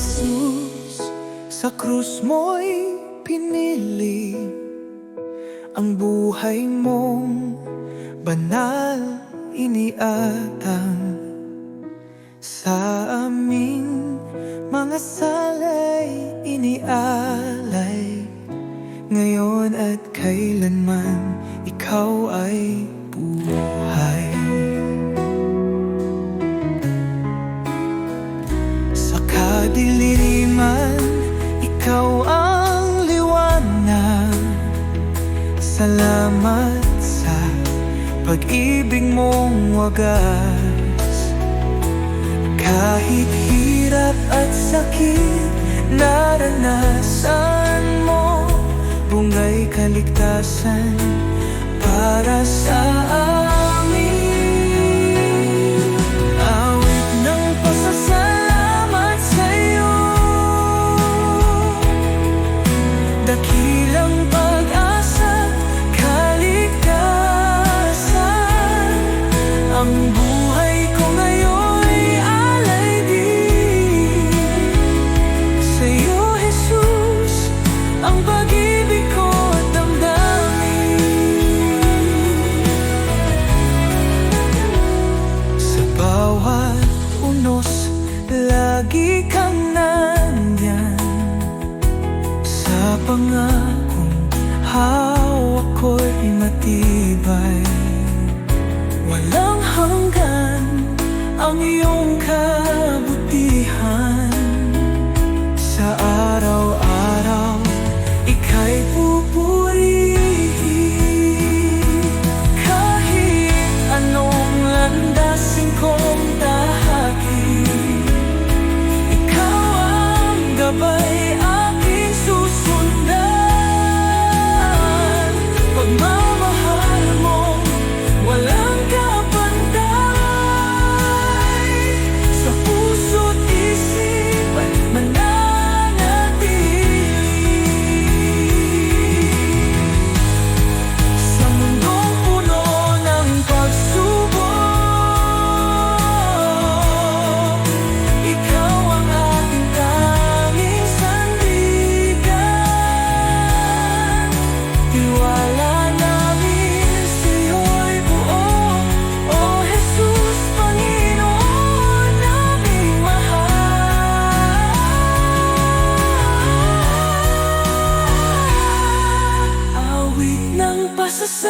Jesus Sa krus mo'y pinili Ang buhay mong banal iniatang. Sa aming mga salay inialay Ngayon at kailanman ikaw ay buhay pag-ibig mong wagas. Kahit hirap at sakit, naranasan mo. Bungay kaligtasan para sa ang iyong kabutihan. Sa araw-araw, ika'y anong landasin kong tahaki ang gabay necessary.